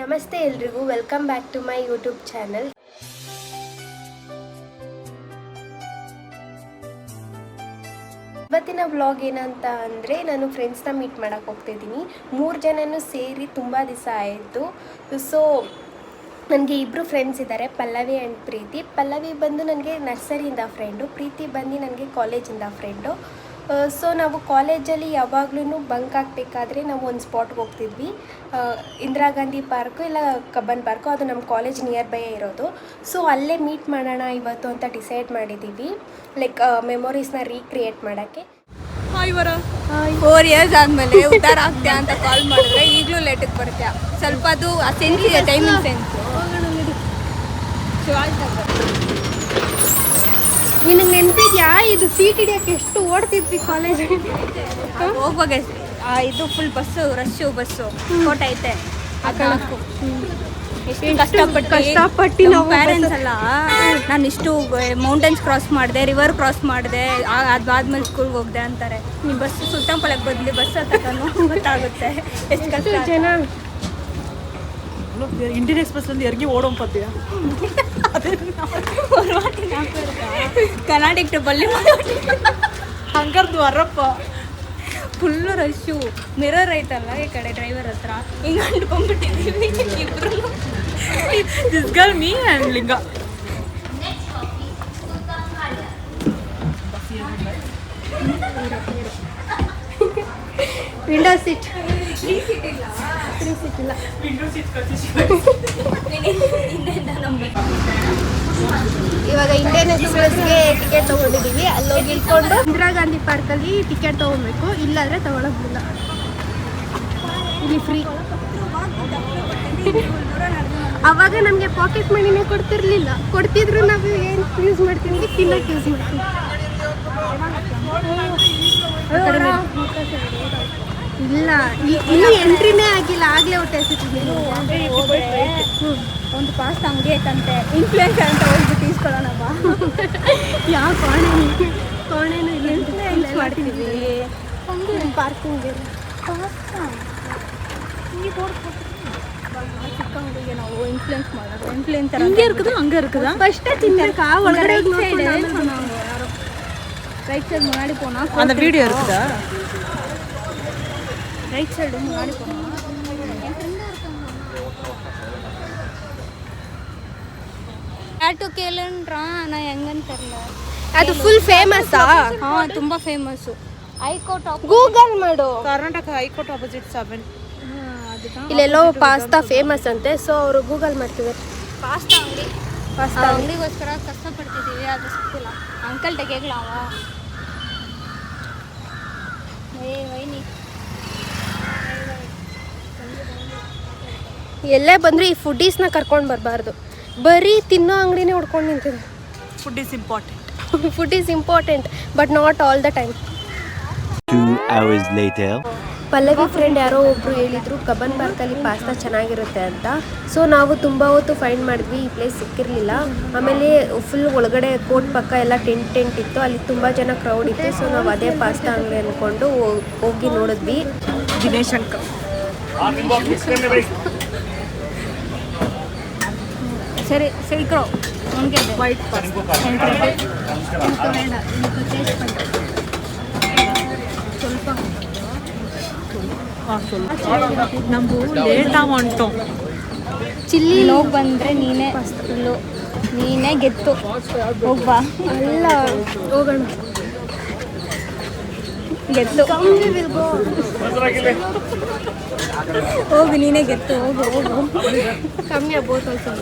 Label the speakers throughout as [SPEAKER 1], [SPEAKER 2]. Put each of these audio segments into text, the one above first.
[SPEAKER 1] ನಮಸ್ತೆ ಎಲ್ರಿಗೂ welcome back to my YouTube channel ಇವತ್ತಿನ ವ್ಲಾಗ್ ಏನಂತ ಅಂದರೆ ನಾನು ಫ್ರೆಂಡ್ಸ್ನ ಮೀಟ್ ಮಾಡೋಕ್ಕೆ ಹೋಗ್ತಿದ್ದೀನಿ ಮೂರು ಜನನೂ ಸೇರಿ ತುಂಬ ದಿವಸ ಆಯಿತು. ಸೊ ನನಗೆ ಇಬ್ಬರು ಫ್ರೆಂಡ್ಸ್ ಇದ್ದಾರೆ ಪಲ್ಲವಿ ಆ್ಯಂಡ್ ಪ್ರೀತಿ. ಪಲ್ಲವಿ ಬಂದು ನನಗೆ ನರ್ಸರಿಯಿಂದ ಫ್ರೆಂಡು ಪ್ರೀತಿ ಬಂದು ನನಗೆ ಕಾಲೇಜಿಂದ ಫ್ರೆಂಡು ಸೊ ನಾವು ಕಾಲೇಜಲ್ಲಿ ಯಾವಾಗ್ಲೂ ಬಂಕ್ ಹಾಕ್ಬೇಕಾದ್ರೆ ನಾವು ಒಂದು ಸ್ಪಾಟ್ಗೆ ಹೋಗ್ತಿದ್ವಿ. ಇಂದಿರಾ ಗಾಂಧಿ ಪಾರ್ಕು ಇಲ್ಲ ಕಬ್ಬನ್ ಪಾರ್ಕು ಅದು ನಮ್ಮ ಕಾಲೇಜ್ ನಿಯರ್ ಬೈ ಇರೋದು. ಸೊ ಅಲ್ಲೇ ಮೀಟ್ ಮಾಡೋಣ ಇವತ್ತು ಅಂತ ಡಿಸೈಡ್ ಮಾಡಿದ್ದೀವಿ ಲೈಕ್ ಮೆಮೊರೀಸ್ನ ರೀಕ್ರಿಯೇಟ್ ಮಾಡೋಕ್ಕೆ.
[SPEAKER 2] ಫೋರ್ ಇಯರ್ಸ್ ಆದ್ಮೇಲೆ ಉದ್ದಾರ ಆಗ್ತೀಯಾ ಅಂತ ಕಾಲ್ ಮಾಡಿದ್ರೆ ಈಗಲೂ ಲೇಟಿಗೆ ಬರ್ತೀಯ. ಸ್ವಲ್ಪ ಅದು ಆ ಸೆನ್ಸ್ ಇದೆ ಟೈಮಿಂಗ್ ಸೆನ್ಸ್
[SPEAKER 1] ನಿನಗೆ ನೆನಪಿದ್ಯಾ? ಇದು ಸೀಟ್ ಹಿಡಿಯೋಕೆ ಎಷ್ಟು ಓಡ್ತಿದ್ವಿ ಕಾಲೇಜ್
[SPEAKER 2] ಹೋಗುವಾಗ ಇದು full bus rush bus photo ಐತೆ.
[SPEAKER 1] ಹದಿನಾಲ್ಕು ನಾವು
[SPEAKER 2] ಅಲ್ಲ ನಾನು ಇಷ್ಟು ಮೌಂಟೇನ್ಸ್ ಕ್ರಾಸ್ ಮಾಡಿದೆ ರಿವರ್ ಕ್ರಾಸ್ ಮಾಡಿದೆ ಅದಾದ್ಮೇಲೆ ಸ್ಕೂಲ್ಗೆ ಹೋಗ್ದೆ ಅಂತಾರೆ. ನೀವು ಬಸ್ ಸುತ್ತಮುತ್ತಲಕ್ಕೆ ಬದಲಿ ಬಸ್ ಹತ್ತಕ್ಕೂ ಗೊತ್ತಾಗುತ್ತೆ. ಎಷ್ಟು ಕಷ್ಟ.
[SPEAKER 1] ಜನ
[SPEAKER 3] ಇಂಡಿಯನ್ ಎಕ್ಸ್ಪ್ರೆಸ್ ಅಂದ್ರೆ ಯಾರಿಗೆ ಓಡೋಂಪತ್ತೀಯ
[SPEAKER 2] ಕರ್ನಾಟಕ ಟಬ್ಬಲ್ಲಿ
[SPEAKER 3] ಹಂಗರ್ದು ವರಪ್ಪ
[SPEAKER 2] ಫುಲ್ಲು ರಶ್ಶು ಮಿರರ್ ಐತಲ್ಲ ಈ ಕಡೆ ಡ್ರೈವರ್ ಹತ್ರ. ಹಿಂಗೆ ಅಂಡ್ಕೊಂಡ್ಬಿಟ್ಟಿದ್ದೀವಿ ಇಬ್ರು
[SPEAKER 3] ಮೀ ಆ್ಯಂಡ್ ಲಿಂಗ ವಿಂಡೋ ಸೀಟ್
[SPEAKER 1] ಈ ಸೀಟ್ ಇಲ್ಲ. ಇವಾಗ ಇಂಡಿಯನ್ ಎಕ್ಸ್ಪ್ರೆಸ್ಗೆ ಟಿಕೆಟ್ ತೊಗೊಂಡಿದ್ದೀವಿ ಅಲ್ಲಿ ಹೋಗಿ ಇಳ್ಕೊಂಡು ಇಂದಿರಾ ಗಾಂಧಿ ಪಾರ್ಕಲ್ಲಿ ಟಿಕೆಟ್ ತೊಗೊಬೇಕು. ಇಲ್ಲಾಂದರೆ ತೊಗೊಳೋದಿಲ್ಲ. ಇಲ್ಲಿ ಫ್ರೀ ಅವಾಗ ನಮಗೆ ಪಾಕೆಟ್ ಮನಿನೇ ಕೊಡ್ತಿರ್ಲಿಲ್ಲ. ಕೊಡ್ತಿದ್ರು ನಾವು ಏನು ಯೂಸ್ ಮಾಡ್ತೀವಿ? ತಿನ್ನಕ್ಕೆ ಯೂಸ್ ಮಾಡ್ತೀವಿ. ಇಲ್ಲ ಇ- ಇನ್ನೂ ಎಂಟ್ರಿನೇ ಆಗಿಲ್ಲ ಆಗಲೇ ಹೊಟ್ಟೆ ಹಸಿತಿದ್ದೀನಿ
[SPEAKER 2] ಒಂದು ಪಾಸ್ಟ್ ಅಂಗಡಿ ಐತಂತೆ ಇನ್ಫ್ಲೂಯೆನ್ಸ್ ಅಂತ ಹೋಗ್ಬಿಟ್ಟು ಈಸ್ಕೊಳ್ಳೋಣ ಬಾ
[SPEAKER 1] ಯಾವ ಕೋಣೆನೂ ಕೋಣೆನೂ ಇಲ್ಲ
[SPEAKER 2] ಇನ್ಫ್ಲೂಯೆನ್ಸ್ ಮಾಡ್ತೀವಿ
[SPEAKER 1] ಪಾರ್ಕಿಂಗ್
[SPEAKER 2] ಚಿಕ್ಕ ಅಂಗಡಿಗೆ ನಾವು ಇನ್ಫ್ಲೂಯೆನ್ಸ್ ಮಾಡೋದು ಇನ್ಫ್ಲೂಯೆನ್ಸ್
[SPEAKER 3] இங்கே இருக்குதா அங்கே இருக்குதா
[SPEAKER 1] ಫಸ್ಟೇ ತಿನ್ನಬೇಕಾ ಒಳಗಡೆ
[SPEAKER 2] ರೈಟ್
[SPEAKER 1] ಹೋಗಿ
[SPEAKER 2] ಸೈಡ್
[SPEAKER 1] ನೋಡ್ಕೊಂಡು ಆಮೇಲೆ
[SPEAKER 2] ரைட் சைடு முன்னாடி போனா
[SPEAKER 3] அந்த வீடியோ இருக்குதா
[SPEAKER 2] ரைட் சைடு முன்னாடி போனா ಟ್ಯಾಟು ಕೇಳನ್ರಾನ್ ನಾ ಹೆಂಗಂತ ತೆರಲ
[SPEAKER 1] ಅದು ಫುಲ್ ಫೇಮಸ್ಸಾ
[SPEAKER 2] ಹಾ ತುಂಬಾ ಫೇಮಸ್ಸು ಐಕೋಟ್
[SPEAKER 1] ಗೂಗಲ್ ಮಾಡು
[SPEAKER 3] ಕರ್ನಾಟಕ ಹೈಕೋರ್ಟ್ ಆಪೋಸಿಟ್ ಸೆವೆನ್
[SPEAKER 1] ಇಲ್ಲೆಲ್ಲೋ ಪಾಸ್ತಾ ಫೇಮಸ್ ಅಂತೆ ಸೊ ಅವರು ಗೂಗಲ್ ಮಾಡ್ತಿದ್ದಾರೆ
[SPEAKER 2] ಪಾಸ್ತಾ ಅಂಗಡಿ ಪಾಸ್ತಾ ಅಂಗಡಿಗೋಸ್ಕರ ಕಷ್ಟಪಡ್ತಿದ್ದೀವಿ ಅದು ಸಿಕ್ತಿಲ್ಲ ಅಂಕಲ್ ತೆಗಿಯಗ್ಲಾವ ಏ ವೈನಿ
[SPEAKER 1] ಎಲ್ಲೇ ಬಂದರೂ ಈ ಫುಡ್ಡೀಸ್ನ ಕರ್ಕೊಂಡು ಬರಬಾರ್ದು. ಬರೀ ತಿನ್ನೋ ಅಂಗಡಿನೇ ಹುಡ್ಕೊಂಡು ನಿಂತಿದೆ.
[SPEAKER 3] Food is important
[SPEAKER 1] food is important but not all the time
[SPEAKER 4] Two hours later.
[SPEAKER 1] Pallavi friend ಯಾರೋ ಒಬ್ರು ಹೇಳಿದ್ರು ಕಬ್ಬನ್ ಪಾರ್ಕಲ್ಲಿ ಪಾಸ್ತಾ ಚೆನ್ನಾಗಿರುತ್ತೆ ಅಂತ. ಸೊ ನಾವು ತುಂಬ ಹೊತ್ತು ಫೈಂಡ್ ಮಾಡಿದ್ವಿ ಈ ಪ್ಲೇಸ್ ಸಿಕ್ಕಿರಲಿಲ್ಲ. ಆಮೇಲೆ ಫುಲ್ ಒಳಗಡೆ ಕೋಟ್ ಪಕ್ಕ ಎಲ್ಲ ಟೆಂಟ್ ಟೆಂಟ್ ಇತ್ತು. ಅಲ್ಲಿ ತುಂಬ ಜನ ಕ್ರೌಡ್ ಇತ್ತು. ಸೊ ನಾವು ಅದೇ ಪಾಸ್ತಾ ಅಂಗಡಿ ಅಂದ್ಕೊಂಡು ಹೋಗಿ ನೋಡಿದ್ವಿ.
[SPEAKER 3] ದಿನೇಶ್ ಅಂಕಲ್.
[SPEAKER 2] ಸರಿ ಸೈಕ್ರೋ ನನಗೆ
[SPEAKER 3] ವೈಟ್ ಸ್ವಲ್ಪ. ನಮ್ದು ಲೇಟಾಗಿ ಹೊಂಟು.
[SPEAKER 1] ಚಿಲ್ಲಿ
[SPEAKER 2] ಹೋಗಿ ಬಂದರೆ ನೀನೇ ಫುಲ್ಲು ನೀನೇ ಗೆತ್ತು. ಹೋಗ್ಬಾ
[SPEAKER 1] ಅಲ್ಲ ಹೋಗೋಣ.
[SPEAKER 2] ಗೆತ್ತು. ಹೋಗು ನೀನೇ ಗೆತ್ತು. ಹೋಗು ಹೋಗು.
[SPEAKER 1] ಕಮ್ಮಿ ಆಗ್ಬೋದು ಆಲ್ಸೋ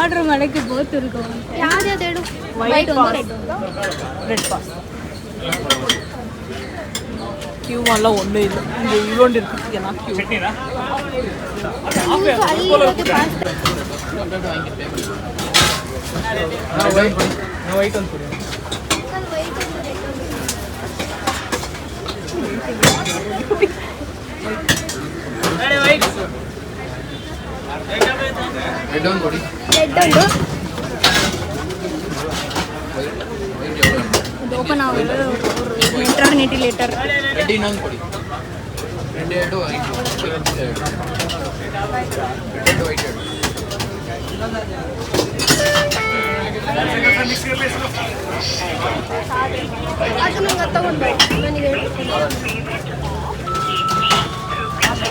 [SPEAKER 2] ಆರ್ಡರ್ ಮಾಡೋಕ್ಕೆ ಗೋತಿರ್ಕೊ
[SPEAKER 1] ಯಾವ್ದು ಹೇಳು
[SPEAKER 3] ವೈಟ್
[SPEAKER 2] ರೆಡ್
[SPEAKER 3] ಪಾಸ್ ಕ್ಯೂ ಎಲ್ಲ ಒಂದೇ ಇಲ್ಲ ಇಲ್ಲಿ ಇಳ್ಕೊಂಡು ಇರ್ತಿದ್ದೆ ನಾ ಕ್ಯೂ
[SPEAKER 1] ವೈಟ್ ಒಂದು
[SPEAKER 2] ಕೊಡಿ ವೈಟ್ ಓಪನ್ ಆಗೋದು ಇಂಟರ್ನೆಟ್ ಲೇಟರ್
[SPEAKER 1] ರೆಡ್ ಕೊಡಿ.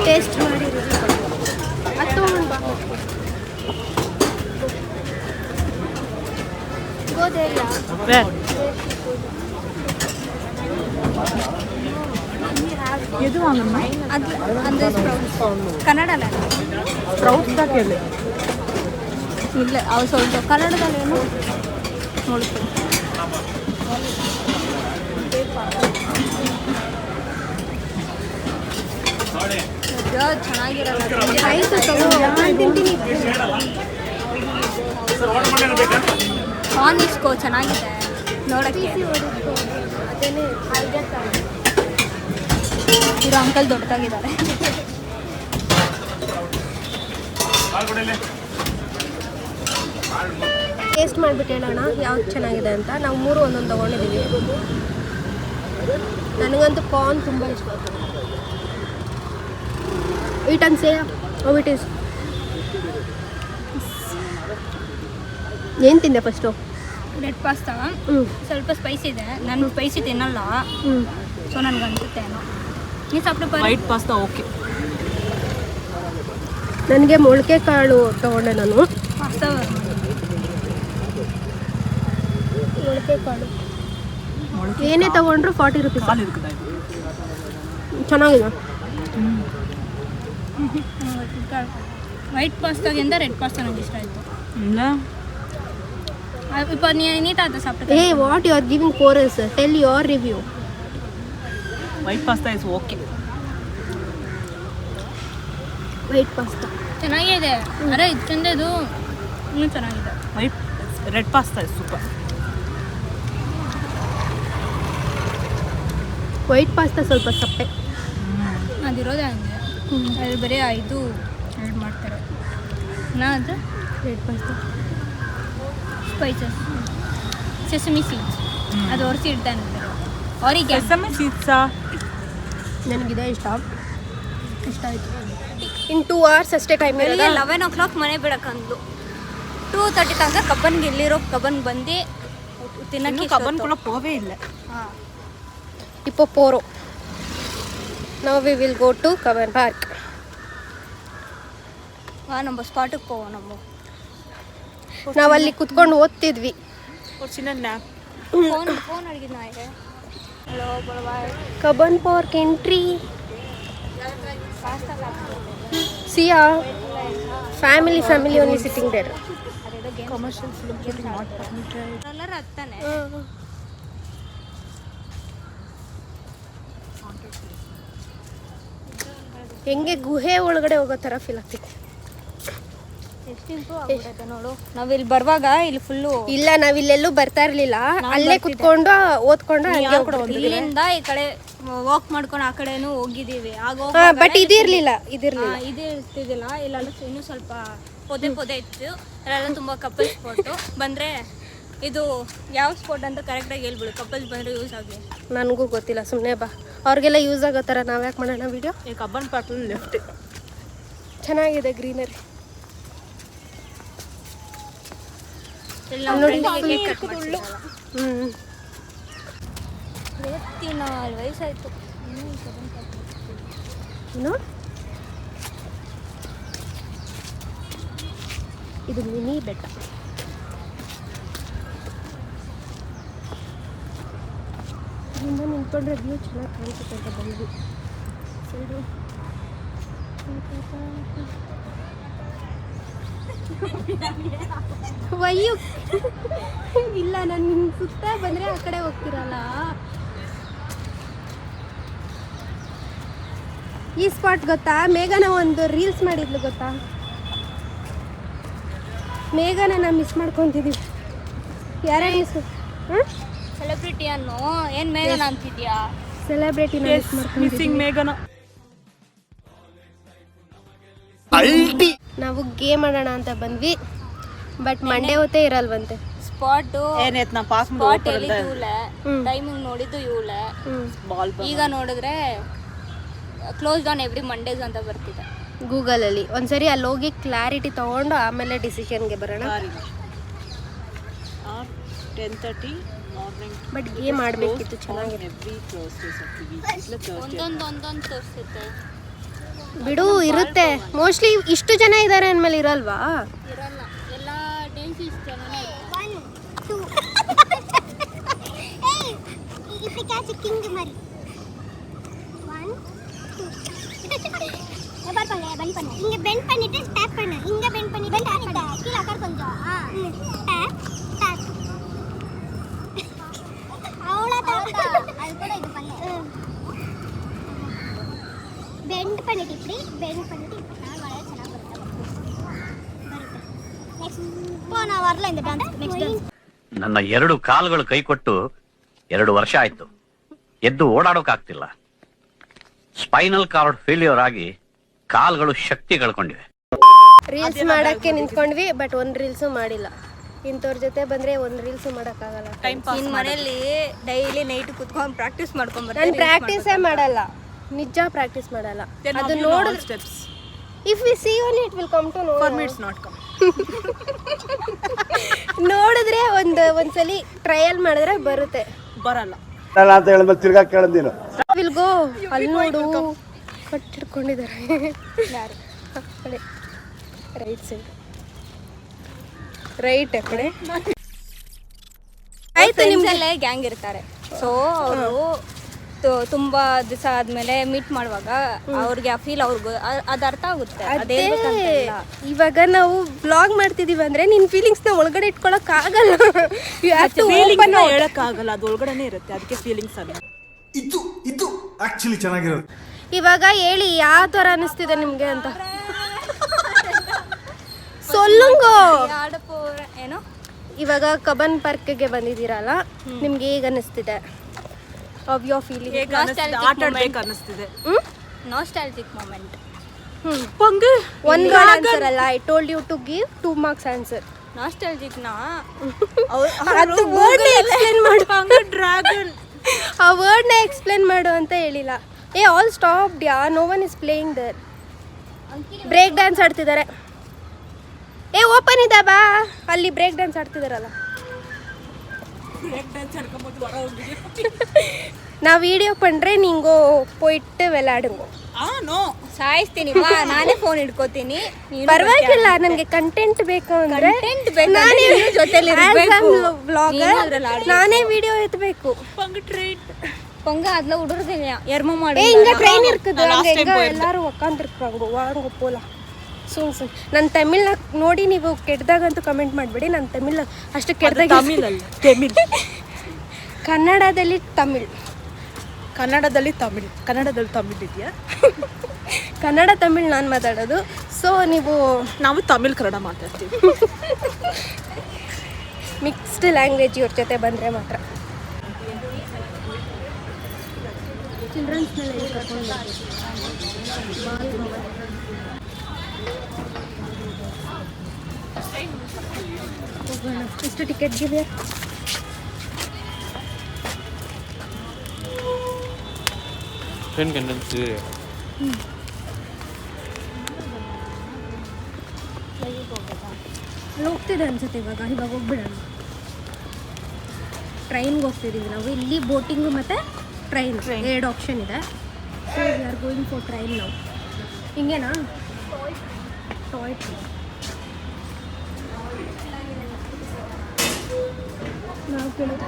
[SPEAKER 1] ಟೇಸ್ಟ್ ಮಾಡಿ Where?
[SPEAKER 3] ಎದು ವಾಂಗಮ್ಮ
[SPEAKER 2] ಅದು ಅಂದರೆ ಕನ್ನಡಲ್ಲ
[SPEAKER 3] ಸ್ಪ್ರೌಟ್ಸ್ ಕೇಳಿ
[SPEAKER 2] ಇಲ್ಲ ಅವ್ರು ಸ್ವಲ್ಪ ಕನ್ನಡದಲ್ಲಿ ಏನು ನೋಡ್ತೀನಿ ಚೆನ್ನಾಗಿರಲ್ಲ
[SPEAKER 1] ತಿಂತೀನಿ
[SPEAKER 2] ಕಾರ್ನ್ ಇಸ್ಕೋ ಚೆನ್ನಾಗಿದೆ. ನೋಡಕ್ಕೆ. ಇರೋ ಅಂಕಲ್ ದೊಡ್ಡದಾಗಿದ್ದಾರೆ.
[SPEAKER 1] ಟೇಸ್ಟ್ ಮಾಡಿಬಿಟ್ಟು ಹೇಳೋಣ, ಯಾವ್ದು ಚೆನ್ನಾಗಿದೆ ಅಂತ. ನಾವು ಮೂರು ಒಂದೊಂದು ತೊಗೊಂಡಿದ್ದೀವಿ ನನಗಂತೂ ಕಾರ್ನ್ ತುಂಬ ಇಷ್ಟ. It on say oh it is ಏನು ತಿಂದೆ ಫಸ್ಟು
[SPEAKER 2] ರೆಡ್ ಪಾಸ್ತಾ. ಸ್ವಲ್ಪ ಸ್ಪೈಸ್ ಇದೆ. ನಾನು ಸ್ಪೈಸಿ ತಿನ್ನಲ್ಲ. ಸೊ ನನಗೆ ಅನಿಸುತ್ತೆ ಏನೋ. ನೀವು ಸಾಪ್ಟು
[SPEAKER 3] ವೈಟ್ ಪಾಸ್ತಾ ಓಕೆ
[SPEAKER 1] ನನಗೆ ಮೊಳಕೆ ಕಾಳು ತಗೊಂಡೆ ನಾನು.
[SPEAKER 2] ಪಾಸ್ತಾ
[SPEAKER 1] ಮೊಳಕೆ ಕಾಳು. ಏನೇ ತಗೊಂಡ್ರು ಫಾರ್ಟಿ ರುಪೀಸ್ ಚೆನ್ನಾಗಿದೆ.
[SPEAKER 2] ವೈಟ್ ಪಾಸ್ತಾಗಿಂದ ರೆಡ್ ಪಾಸ್ತಾ ನನಗೆ ಇಷ್ಟ ಆಯಿತು.
[SPEAKER 3] ಇಲ್ಲ.
[SPEAKER 2] இப்போ நீ நீட்டாக சாப்பிட்டு
[SPEAKER 1] ಏ what you are giving chorus tell your review
[SPEAKER 3] white pasta is okay
[SPEAKER 1] white pasta
[SPEAKER 2] ಚೆನ್ನಾಗಿದೆ ಅರೆ ಇದಕ್ಕಿಂತ ಇದು ಇನ್ನೂ ಚೆನ್ನಾಗಿದೆ
[SPEAKER 3] white red pasta is super
[SPEAKER 1] white pasta ಸ್ವಲ್ಪ ಸಪ್ಪೆ
[SPEAKER 2] ಅದಿರೋದೇ ಹಂಗೆ ಅಲ್ಲಿ ಬರೀ ಇದು ಆ್ಯಡ್ ಮಾಡ್ತಾರೆ ನಾ ಅದು
[SPEAKER 1] white pasta
[SPEAKER 2] spices sesame seeds ಅದು ಒರೆಸಿ ಇಡ್ತಾನೆ. ಅವರಿಗೆ.
[SPEAKER 3] ಸೆಸಮಿ ಸೀಡ್ಸಾ
[SPEAKER 1] ನನಗಿದೆ ಇಷ್ಟ. ಇಷ್ಟ ಆಯ್ತು. ಇನ್ ಟೂ ಅವರ್ಸ್ ಅಷ್ಟೇ ಟೈಮ್
[SPEAKER 2] ಲೆವೆನ್ ಓ ಕ್ಲಾಕ್ ಮನೆ ಬಿಡಕ್ಕಂದ್ಲು. ಟೂ ತರ್ಟಿ ತನಕ ಕಬ್ಬನ್ಗೆ ಎಲ್ಲಿರೋ ಕಬ್ಬನ್ ಬಂದು ತಿನ್ನಕ್ಕೆ
[SPEAKER 3] ಕಬ್ಬನ್ ಕೂಡ ಪೋವೇ ಇಲ್ಲ.
[SPEAKER 2] ಹಾಂ.
[SPEAKER 1] ಇಪ್ಪ ಪೋರೋ ನಾವು we will go to Cubbon park
[SPEAKER 2] ಹಾಂ ನಮ್ಮ ಸ್ಪಾಟಿಗೆ ಪೋವ ನಮ್ಮ.
[SPEAKER 1] ನಾವು ಅಲ್ಲಿ ಕುತ್ಕೊಂಡು ಓದ್ತಿದ್ವಿ. Cubbon park entry Siya
[SPEAKER 3] family family only
[SPEAKER 2] sitting there.
[SPEAKER 1] ಹೆಂಗೆ ಗುಹೆ ಒಳಗಡೆ ಹೋಗೋ ಥರ ಫೀಲ್
[SPEAKER 2] ಆಗ್ತಿತ್ತು. ನೋಡು. ನಾವು ಇಲ್ಲಿ ಬರುವಾಗ ಇಲ್ಲಿ ಫುಲ್ಲು
[SPEAKER 1] ಇಲ್ಲ ನಾವಿಲ್ಲೆಲ್ಲೂ ಬರ್ತಾ ಇರ್ಲಿಲ್ಲ. ಅಲ್ಲೇ ಕುತ್ಕೊಂಡು ಓದ್ಕೊಂಡು
[SPEAKER 2] ಇಲ್ಲಿಂದ ಈ ಕಡೆ ವಾಕ್ ಮಾಡ್ಕೊಂಡು ಆ ಕಡೆನೂ ಹೋಗಿದೀವಿ ಆಗ
[SPEAKER 1] ಬಟ್ ಇದಿರ್ಲಿಲ್ಲ
[SPEAKER 2] ಇದು ಇರ್ತಿದ್ದಿಲ್ಲ. ಇಲ್ಲೆಲ್ಲ ಇನ್ನೂ ಸ್ವಲ್ಪ ಪೊದೆ ಪೊದೆ ಇತ್ತು. ಅಲ್ಲೆಲ್ಲ ತುಂಬಾ ಕಪಲ್ ಸ್ಪಾಟು ಬಂದ್ರೆ ಇದು ಯಾವ ಸ್ಪಾಟ್ ಅಂತ ಕರೆಕ್ಟಾಗಿ ಹೇಳ್ಬಿಡು. ಕಪಲ್ಸ್ ಬಂದರೆ ಯೂಸ್ ಆಗಲಿ
[SPEAKER 1] ನನಗೂ ಗೊತ್ತಿಲ್ಲ. ಸುಮ್ನೆ ಬಾ. ಅವ್ರಿಗೆಲ್ಲ ಯೂಸ್ ಆಗೋ ಥರ ನಾವು ಯಾಕೆ ಮಾಡೋಣ ವಿಡಿಯೋ
[SPEAKER 3] ಈ ಕಬ್ಬನ್ ಪಾರ್ಕ್ ಲೆಫ್ಟ್
[SPEAKER 1] ಚೆನ್ನಾಗಿದೆ ಗ್ರೀನರಿ ನೋಡಿ,
[SPEAKER 2] ನಾಲ್ಕು ವಯಸ್ಸಾಯಿತು.
[SPEAKER 1] ಏನು ಇದು ಮಿನಿ ಬೆಟ್ಟ. ಇಲ್ಲಿಂದ ನಿಂತ್ಕೊಂಡ್ರೆ ವ್ಯೂ ಚೆನ್ನಾಗಿ ಕಾಣಿಸುತ್ತೆ ಅಂತ ಬಂದ್ವಿ. ಸೈಡು. ವಯ್ಯು ಇಲ್ಲ ನಾನು ನಿಮ್ಗೆ ಸುತ್ತ ಬಂದರೆ ಆ ಕಡೆ ಹೋಗ್ತಿರಲ್ಲ. ಈ ಸ್ಪಾಟ್ ಗೊತ್ತಾ? ಮೇಘನ ಒಂದು ರೀಲ್ಸ್ ಮಾಡಿದ್ಲು ಗೊತ್ತಾ? ಮೇಘನ ನಾ ಮಿಸ್ ಮಾಡ್ಕೊತಿದ್ದೀವಿ ಯಾರೇ ಮಿಸ್ ಹಾಂ
[SPEAKER 2] ಸೆಲೆಬ್ರಿಟಿ ಅನ್ನೋ? ಏನು ಮೇಘನ ಅಂತಿದ್ಯಾ?
[SPEAKER 1] ಸೆಲೆಬ್ರಿಟಿ ಮಿಸ್ ಮಾಡ್ಕೊಂಡು
[SPEAKER 3] ಮಿಸ್ಸಿಂಗ್ ಮೇಘನ.
[SPEAKER 1] ನಾವು ಗೇಮ್ ಆಡೋಣ ಅಂತ ಬಂದ್ವಿ. ಬಟ್ ಮಂಡೇ ಹೊತ್ತೇ ಇರಲ್ವಂತೆ.
[SPEAKER 2] ಸ್ಪಾಟು
[SPEAKER 3] ಏನಾಯ್ತು ನಾ ಪಾಸ್
[SPEAKER 2] ಸ್ಪಾಟ್ ಹೇಳಿದ್ದು ಇವಳೆ. ಟೈಮಿಂಗ್ ನೋಡಿದ್ದು ಇವಳೆ.
[SPEAKER 3] ಬಾಲ್
[SPEAKER 2] ಈಗ ನೋಡಿದ್ರೆ ಕ್ಲೋಸ್ ಆನ್ ಎವ್ರಿ ಮಂಡೇಸ್ ಅಂತ ಬರ್ತಿದೆ.
[SPEAKER 1] ಗೂಗಲಲ್ಲಿ ಒಂದ್ಸರಿ ಅಲ್ಲಿ ಹೋಗಿ ಕ್ಲಾರಿಟಿ ತಗೊಂಡು ಆಮೇಲೆ ಡಿಸಿಷನ್ಗೆ ಬರೋಣ.
[SPEAKER 3] Ten thirty morning
[SPEAKER 1] but game ಆಡಬೇಕಿತ್ತು
[SPEAKER 3] week
[SPEAKER 2] ಒಂದೊಂದು ಒಂದೊಂದು ತೋರಿಸುತ್ತೆ
[SPEAKER 1] ಬಿಡು ಇರುತ್ತೆ ಮೋಸ್ಟ್ಲಿ ಇಷ್ಟು ಜನ ಇದ್ದಾರೆ ಅಂದಮೇಲೆ ಇರಲ್ವಾ
[SPEAKER 2] ಇರಲ್ಲ ಎಲ್ಲ ಡೇಸ್ ಇಷ್ಟು ಜನನೇ
[SPEAKER 5] இப்படி கேட்ச் கிங் மாதிரி ஒன் எவ்வாறு பண்ணு பெண்ட் பண்ணு இங்க பெண்ட் பண்ணிட்டு டேப் பண்ணு இங்க பெண்ட் பண்ணிட்டு டேப் பண்ணு கீழ உட்கார் கொஞ்சம் டேப் டேப் அவ்வளோதான் அது கூட இது பண்ணு பெண்ட் பண்ணிட்டு இப்படி பெண்ட் பண்ணிட்டு இப்படி நான் வளைய ಚೆನ್ನಾಗಿ ಬರುತ್ತೆ ನೆಕ್ಸ್ಟ್ ಪೋ ನಾ வரல இந்த டான்ஸ் ನೆಕ್ಸ್ಟ್ டான்ஸ்
[SPEAKER 6] ನನ್ನ ಎರಡು ಕಾಲುಗಳು ಕೈ ಕೊಟ್ಟು ಎರಡು ವರ್ಷ ಆಯ್ತು ಎದ್ದು ಓಡಾಡೋಕಾಗ್ತಿಲ್ಲ ಸ್ಪೈನಲ್ ಕಾರ್ಡ್ ಫೇಲ್ಯೂರ್ ಆಗಿ ಕಾಲ್ಗಳು ಶಕ್ತಿ ಕಳ್ಕೊಂಡಿವೆ
[SPEAKER 1] ರೀಲ್ಸ್ ಮಾಡಕ್ಕೆ ನಿಂತ್ಕೊಂಡ್ವಿ ಬಟ್ ಒಂದ್ ರೀಲ್ಸು ಮಾಡಿಲ್ಲ ಇಂಥವ್ರ ಜೊತೆ ಬಂದ್ರೆ ಒಂದ್ ರೀಲ್ಸು ಮಾಡಕ್ಕಾಗಲ್ಲ
[SPEAKER 3] ಟೈಮ್ ಪಾಸ್
[SPEAKER 2] ನಿನ್ನ ಮನೇಲಿ ಡೈಲಿ ನೈಟ್ ಕುತ್ಕೊಂಡು ಪ್ರಾಕ್ಟೀಸ್ ಮಾಡ್ಕೊಂಡ್
[SPEAKER 1] ನಾನು ಪ್ರಾಕ್ಟೀಸೇ ಮಾಡಲ್ಲ ನಿಜ ಪ್ರಾಕ್ಟೀಸ್ ಮಾಡಲ್ಲ. ಅದು ನೋಡಿದ್ರೆ
[SPEAKER 3] steps
[SPEAKER 1] if we see only it will come to know
[SPEAKER 3] for it's not come
[SPEAKER 1] ನೋಡಿದ್ರೆ ಒಂದು ಒಂದ್ಸಲಿ ಟ್ರಯಲ್ ಮಾಡಿದ್ರೆ ಬರುತ್ತೆ.
[SPEAKER 3] ಬರಲ್ಲ.
[SPEAKER 7] ಅಲ್ಲ ಅಂತ ಹೇಳಿದ್ಮೇಲೆ ತಿರ್ಗಾ ಕೇಳದ್ ನೀನು.
[SPEAKER 1] ವಿಲ್ ಗೋ ಅಲ್ಲಿ ನೋಡು. ಕಟ್ಟಿಡ್ಕೊಂಡಿದ್ದಾರೆ ಯಾರು? ಕಡೆ ರೈಟ್ ಸೈಡ್ ರೈಟ್ ಆ ಕಡೆ?
[SPEAKER 2] ಆಯ್ತು ನಿಮ್ದಲ್ಲೇ ಗ್ಯಾಂಗ್ ಇರ್ತಾರೆ. ಸೊ ಅವರು ತುಂಬಾ ದಿವಸ ಆದ್ಮೇಲೆ ಮೀಟ್ ಮಾಡುವಾಗ ಅವ್ರಿಗೆ ಆ ಫೀಲ್ ಅವ್ರಿಗೂ ಅದು ಅರ್ಥ ಆಗುತ್ತೆ. ಅದೇ
[SPEAKER 1] ಇವಾಗ ನಾವು ಬ್ಲಾಗ್ ಮಾಡ್ತಿದೀವಿ ಅಂದ್ರೆ ನಿನ್ ಫೀಲಿಂಗ್ಸ್ನ ಒಳಗಡೆ ಇಟ್ಕೊಳಕ್ ಆಗಲ್ಲ.
[SPEAKER 3] ಅದು ಒಳಗಡೆನೆ ಇರುತ್ತೆ ಅದಕ್ಕೆ ಫೀಲಿಂಗ್ಸ್ ಅಲ್ಲ.
[SPEAKER 8] ಇದು ಇದು ಆಕ್ಚುಲಿ ಚೆನ್ನಾಗಿರೋದು.
[SPEAKER 1] ಇವಾಗ ಹೇಳಿ ಯಾವ ತರ ಅನಿಸ್ತಿದೆ ನಿಮ್ಗೆ ಅಂತ? ಸೊಲ್ಲುಂಗೋ.
[SPEAKER 2] ಏನೋ?
[SPEAKER 1] ಇವಾಗ ಕಬನ್ ಪಾರ್ಕ್ಗೆ ಬಂದಿದ್ದೀರಲ್ಲ ನಿಮ್ಗೆ ಈಗ ಅನಿಸ್ತಿದೆ? ಆಫ್ ಯೋರ್ ಫೀಲಿಂಗ್
[SPEAKER 3] ಹೇಗೆ ಅನಿಸ್ತಿದೆ? ಆಟ ಆಡ್ಬೇಕು ಅನ್ನಿಸ್ತಿದೆ
[SPEAKER 2] ನಾಸ್ಟಾಲಜಿಕ್ ಮೂಮೆಂಟ್
[SPEAKER 3] ಪಂಗು
[SPEAKER 1] ಒನ್ ವರ್ಡ್ ಆನ್ಸರ್ ಅಲ್ಲ. I told you to give two marks answer
[SPEAKER 2] nostalgic ನಾ?
[SPEAKER 1] ಅದು ವರ್ಡ್ ಎಕ್ಸ್ಪ್ಲೇನ್ ಮಾಡು.
[SPEAKER 3] ಡ್ರ್ಯಾಗನ್
[SPEAKER 1] ಆ ವರ್ಡ್ನ ಎಕ್ಸ್ಪ್ಲೇನ್ ಮಾಡು ಅಂತ ಹೇಳಿಲ್ಲ. ಏ all stop yeah? No one is playing there break dance ಆಡ್ತಿದ್ದಾರೆ. ಏ ಓಪನ್ ಇದೆ ಬಾ. ಅಲ್ಲಿ ಬ್ರೇಕ್ ಡ್ಯಾನ್ಸ್ ಆಡ್ತಿದಾರಲ್ಲ. ನಾ ವಿಡಿಯೋ ಪಂಡ್ರೆ ನಿಂಗೋ ಪೋಯಿಟ್ಟು ವೆಲಾಡುಂಗೋ
[SPEAKER 3] ಆ ನೋ
[SPEAKER 2] ಸಾಯಿಸ್ತೀನಿ ಬಾ ನಾನೇ ಫೋನ್ ಹಿಡ್ಕೋತೀನಿ ನೀನು
[SPEAKER 1] ಪರವಾಗಿಲ್ಲ ನನಗೆ ಕಂಟೆಂಟ್ ಬೇಕು ಅಂದ್ರೆ
[SPEAKER 2] Content ಬೇಕು ಅಂದ್ರೆ
[SPEAKER 1] ನಾನೇ
[SPEAKER 2] ನೀನು ಜೊತೆಲಿ ಇರ್ಬೇಕು.
[SPEAKER 1] ವ್ಲಾಗರ್
[SPEAKER 2] ನೀನು ಅದ್ರಲ್ಲಿ ಆಡ್ಬೇಕು.
[SPEAKER 1] ನಾನೇ ವಿಡಿಯೋ ಎತ್ತಬೇಕು
[SPEAKER 3] ಪಂಗು ಟ್ರೈಟ್
[SPEAKER 2] ಪೊಂಗ ಅದ್ಲ ಹುಡುರ್ದಿಲ್ಲ ಎರ್ಮ ಮಾಡಿ
[SPEAKER 1] ಏ ಹಿಂಗ ಟ್ರೈನ್ ಇರ್ತದೆ
[SPEAKER 3] ನಾನು last
[SPEAKER 1] ಹಂಗೆ
[SPEAKER 3] time
[SPEAKER 1] ಹಿಂಗ
[SPEAKER 3] போயிருந்தேன்.
[SPEAKER 1] ಎಲ್ಲಾರು ಒಕ್ಕಾಂತಿರ್ಕಂಗು ವಾಂಗು ಪೋಲ ಸುಮ್ ಸುಮ್ ನನ್ನ ತಮಿಳ್ನ ನೋಡಿ ನೀವು ಕೆಟ್ಟದಾಗಂತೂ ಕಮೆಂಟ್ ಮಾಡಬೇಡಿ ನನ್ನ ತಮಿಳ್ ಅಷ್ಟು ಕೆಟ್ಟದಾಗ
[SPEAKER 3] ತಮಿಳಲ್ಲ ಅಲ್ಲ ತಮಿಳ್.
[SPEAKER 1] ಕನ್ನಡದಲ್ಲಿ ತಮಿಳ್.
[SPEAKER 3] ಕನ್ನಡದಲ್ಲಿ ತಮಿಳ್. ಕನ್ನಡದಲ್ಲಿ ತಮಿಳ್ ಇದೆಯಾ?
[SPEAKER 1] ಕನ್ನಡ ತಮಿಳ್ ನಾನು ಮಾತಾಡೋದು. ಸೊ ನೀವು
[SPEAKER 3] ನಾವು ತಮಿಳ್ ಕನ್ನಡ ಮಾತಾಡ್ತೀವಿ.
[SPEAKER 1] ಮಿಕ್ಸ್ಡ್ ಲ್ಯಾಂಗ್ವೇಜ್ ಇವ್ರ ಜೊತೆ ಬಂದರೆ ಮಾತ್ರ. ಹೋಗೋಣ. ಎಷ್ಟು ಟಿಕೆಟ್ಗಿದೆ ಅಲ್ಲಿ ಹೋಗ್ತಿದೆ ಅನ್ಸುತ್ತೆ ಇವಾಗ. ಇವಾಗ ಹೋಗ್ಬಿಡೋಣ. ಟ್ರೈನ್ಗೆ ಹೋಗ್ತಿದ್ದೀವಿ ನಾವು. ಇಲ್ಲಿ ಬೋಟಿಂಗು ಮತ್ತು ಟ್ರೈನ್ ಎರಡು ಆಪ್ಷನ್ ಇದೆ. So we are going for train ನಾವು ಹಿಂಗೇನಾ? ಟಾಯ್ ಟ್ರೈನ್ ನಾವು ಕೇಳೋದು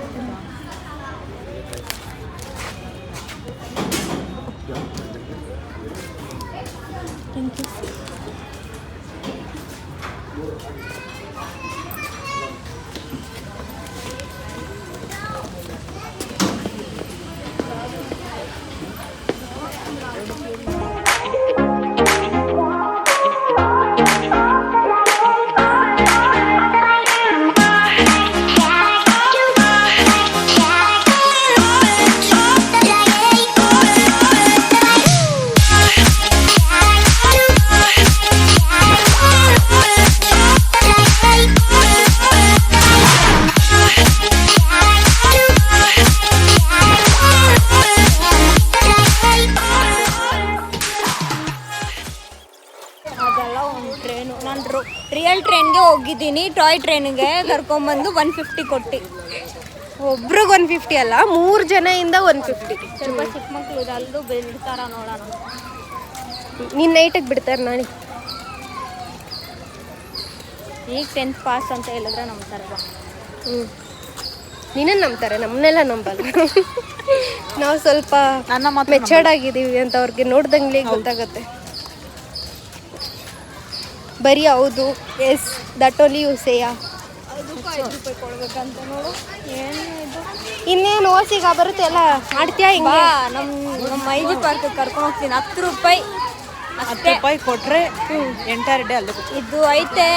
[SPEAKER 2] ಹೋಗಿದ್ದೀನಿ. ಟಾಯ್ ಟ್ರೈನಿಗೆ ಕರ್ಕೊಂಬಂದು ಒನ್ ಫಿಫ್ಟಿ ಕೊಟ್ಟು.
[SPEAKER 1] ಒಬ್ರಿಗೆ ಒನ್ ಫಿಫ್ಟಿ ಅಲ್ಲ ಮೂರು ಜನದಿಂದ ಒನ್ ಫಿಫ್ಟಿ
[SPEAKER 2] ಸ್ವಲ್ಪ ಚಿಕ್ಕ ಮಕ್ಕಳು ಅಲ್ಲೂ ಬಿಡ್ತಾರ ನೋಡೋಣ.
[SPEAKER 1] ನಿನ್ನ ನೈಟಿಗೆ ಬಿಡ್ತಾರೆ ನಾಳೆ.
[SPEAKER 2] ಈಗ ಟೆಂತ್ ಪಾಸ್ ಅಂತ ಹೇಳಿದ್ರೆ ನಂಬ್ತಾರೆ ಬಾ.
[SPEAKER 1] ಹ್ಞೂ ನಿನ್ನ ನಂಬ್ತಾರೆ ನಮ್ಮನ್ನೆಲ್ಲ ನಂಬಲ್ಲ. ನಾವು ಸ್ವಲ್ಪ ಮೆಚರ್ಡ್ ಆಗಿದ್ದೀವಿ ಅಂತ ಅವ್ರಿಗೆ ನೋಡ್ದಂಗ್ಲೇ ಗೊತ್ತಾಗುತ್ತೆ. ಬರೀ ಹೌದು yes that
[SPEAKER 2] only you say ಕೊಡ್ಬೇಕಂತ ನೋಡು. ಏನು
[SPEAKER 1] ಇನ್ನೇನು ಓಸಿಗ ಬರುತ್ತೆ ಎಲ್ಲ ಮಾಡ್ತೀಯಾ ಈಗ
[SPEAKER 2] ನಮ್ಮ ನಮ್ಮ ಐದು ಪಾರ್ಕ್ ಕರ್ಕೊಂಡು ಹೋಗ್ತೀನಿ. ಹತ್ತು ರೂಪಾಯಿ.
[SPEAKER 3] ಹತ್ತು ರೂಪಾಯಿ ಕೊಟ್ರೆ ಎಂಟರ್ ಡೇ ಅಲ್ಲ
[SPEAKER 2] ಇದು ಐತೆ.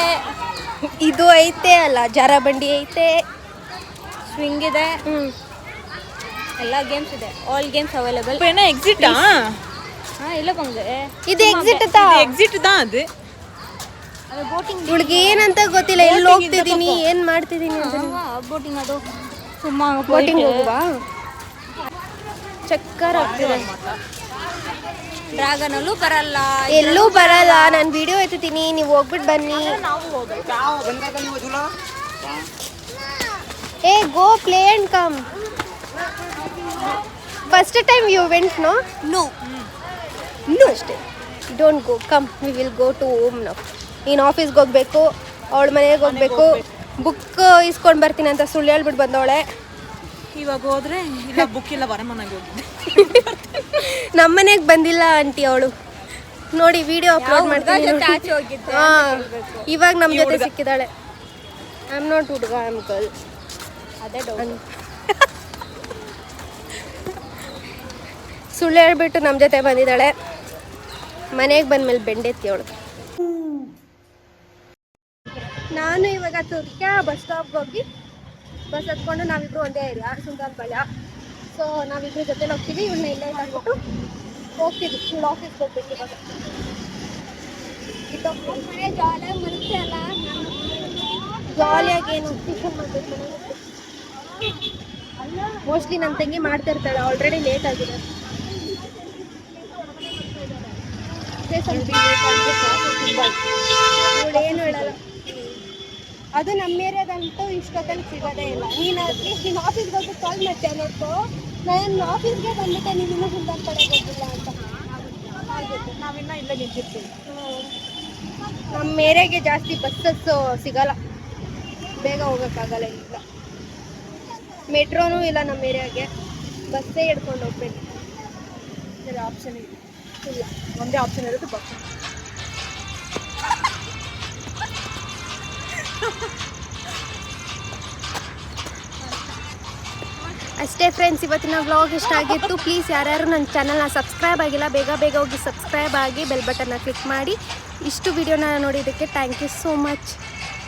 [SPEAKER 1] ಇದು ಐತೆ ಅಲ್ಲ ಜಾರ ಬಂಡಿ ಐತೆ.
[SPEAKER 2] ಸ್ವಿಂಗ್ ಇದೆ.
[SPEAKER 1] ಹ್ಞೂ
[SPEAKER 2] ಎಲ್ಲ ಗೇಮ್ಸ್ ಇದೆ. ಆಲ್ ಗೇಮ್ಸ್ ಅವೈಲೇಬಲ್
[SPEAKER 3] ಏನೋ ಎಕ್ಸಿಟ್
[SPEAKER 2] ಹಾಂ ಇಲ್ಲ ಬಂದೆ
[SPEAKER 1] ಇದು ಎಕ್ಸಿಟ್
[SPEAKER 3] ಎಕ್ಸಿಟ್ ದಾ
[SPEAKER 2] ಅದು?
[SPEAKER 1] ಇವಳಿಗೆ ಏನಂತ ಗೊತ್ತಿಲ್ಲ ಎಲ್ಲಿ ಹೋಗ್ತಿದ್ದೀನಿ ಏನು ಮಾಡ್ತಿದ್ದೀನಿ ಅಂತ
[SPEAKER 2] ಬೋಟಿಂಗ್ ಅದು. ಸುಮ್ಮ
[SPEAKER 1] ಬೋಟಿಂಗ್ ಹೋಗುವಾ? ಚಕ್ಕರ್ ಆಗ್ತಿದೆ.
[SPEAKER 2] ಡ್ರಾಗನ್ ಅಲ್ಲೂ ಬರಲ್ಲ.
[SPEAKER 1] ಎಲ್ಲೂ ಬರಲ್ಲ ನಾನು ವಿಡಿಯೋ ಎತ್ತೀನಿ ನೀವು ಹೋಗ್ಬಿಟ್ಟು ಬನ್ನಿ. ಏ go play and come first time you went no
[SPEAKER 2] no
[SPEAKER 1] ಇನ್ನೂ ಅಷ್ಟೇ don't go come we will go to home ನಾವು ನೀನು ಆಫೀಸ್ಗೆ ಹೋಗ್ಬೇಕು ಅವಳ ಮನೆಗೆ ಹೋಗ್ಬೇಕು. ಬುಕ್ ಇಸ್ಕೊಂಡು ಬರ್ತೀನಿ ಅಂತ ಸುಳ್ಳು ಹೇಳ್ಬಿಟ್ಟು ಬಂದವಳೆ.
[SPEAKER 3] ಇವಾಗ ಹೋದ್ರೆ ಇಲ್ಲ ಬುಕ್ ಇಲ್ಲ ಹೋಗಿದ್ದೆ
[SPEAKER 1] ನಮ್ಮ ಮನೆಗೆ ಬಂದಿಲ್ಲ ಆಂಟಿ ಅವಳು. ನೋಡಿ ವಿಡಿಯೋ ಅಪ್ಲೋಡ್ ಮಾಡ್ತಾಳೆ ಇವಾಗ ನಮ್ಮ ಜೊತೆ ಸಿಕ್ಕಿದಾಳೆ. ಐ ಆಮ್ ನಾಟ್ ಹುಡುಗ ಐ ಆಮ್ ಗರ್ಲ್
[SPEAKER 2] ಅದೇ
[SPEAKER 1] ಸುಳ್ಳು ಹೇಳ್ಬಿಟ್ಟು ನಮ್ಮ ಜೊತೆ ಬಂದಿದ್ದಾಳೆ. ಮನೆಗೆ ಬಂದ್ಮೇಲೆ ಬೆಂಡೆತ್ತಿ ಅವಳು. ನಾನು ಇವಾಗ ತುರ್ಕ ಬಸ್ ಸ್ಟಾಪ್ಗೆ ಹೋಗಿ ಬಸ್ ಹತ್ಕೊಂಡು ನಾವಿಬ್ರು ಒಂದೇ ಇಲ್ಲ ಸುಂದರ್ ಬಳ ಸೊ ನಾವಿಬ್ರು ಜೊತೆ ಹೋಗ್ತೀವಿ ಇವನ್ನ ಇಲ್ಲೇ ಹಾಕ್ಬಿಟ್ಟು ಹೋಗ್ತೀವಿ, ಇವಳು ಆಫೀಸ್ಗೆ ಹೋಗ್ಬೇಕು ಇವಾಗ.
[SPEAKER 5] ಜಾಲಿಯಾಗಿ ಮರುತ್ತೆ ಅಲ್ಲ.
[SPEAKER 1] ಜಾಲಿಯಾಗಿ ಏನು ಟಿಫನ್ ಮಾಡಬೇಕು ಮೋಸ್ಟ್ಲಿ ನನ್ನ ತಂಗಿ ಮಾಡ್ತಾ ಇರ್ತಾಳೆ ಆಲ್ರೆಡಿ ಲೇಟ್ ಆಗಿದೆ. ಏನು ಹೇಳಲ್ಲ. ಅದು ನಮ್ಮ ಏರಿಯಾದಂತೂ ಇಷ್ಟೊತ್ತಲ್ಲಿ ಸಿಗೋದೇ ಇಲ್ಲ. ನೀನು ಅಟ್ಲೀಸ್ಟ್ ನೀನು ಆಫೀಸ್ಗೆ ಹೋಗಿ ಕಾಲ್ ಮಾಡ್ತೀಯ ನೋಡ್ಕೋ. ನಾನು ಆಫೀಸ್ಗೆ ಬಂದ್ಬಿಟ್ಟೆ ನೀನು ಇನ್ನೂ ಹಿಂದೆ ಕಡೆ ಹೋಗಿಲ್ಲ ಅಂತ.
[SPEAKER 3] ನಾವಿನ್ನ ಇಲ್ಲೇ ನಿಂತಿರ್ತೀವಿ.
[SPEAKER 1] ನಮ್ಮ ಏರಿಯಾಗೆ ಜಾಸ್ತಿ ಬಸ್ಸಸ್ ಸಿಗಲ್ಲ. ಬೇಗ ಹೋಗೋಕ್ಕಾಗಲ್ಲ ಇಲ್ಲ ಮೆಟ್ರೋನೂ ಇಲ್ಲ ನಮ್ಮ ಏರಿಯಾಗೆ. ಬಸ್ಸೇ ಹಿಡ್ಕೊಂಡು ಹೋಗ್ಬೇಕು.
[SPEAKER 3] ಆಪ್ಷನ್ ಇಲ್ಲ.
[SPEAKER 1] ಇಲ್ಲ.
[SPEAKER 3] ಒಂದೇ ಆಪ್ಷನ್ ಇರುತ್ತೆ ಬಸ್
[SPEAKER 1] ಅಷ್ಟೇ ಫ್ರೆಂಡ್ಸ್ ಇವತ್ತಿನ ವ್ಲಾಗ್ ಇಷ್ಟ ಆಗಿತ್ತು ಪ್ಲೀಸ್ ಯಾರ್ಯಾರು ನನ್ನ ಚಾನಲ್ನ ಸಬ್ಸ್ಕ್ರೈಬ್ ಆಗಿಲ್ಲ, ಬೇಗ ಬೇಗ ಹೋಗಿ ಸಬ್ಸ್ಕ್ರೈಬ್ ಆಗಿ ಬೆಲ್ ಬಟನ್ನ ಕ್ಲಿಕ್ ಮಾಡಿ. ಇಷ್ಟು ವಿಡಿಯೋನ ನೋಡಿದ್ದಕ್ಕೆ ಥ್ಯಾಂಕ್ ಯು ಸೋ ಮಚ್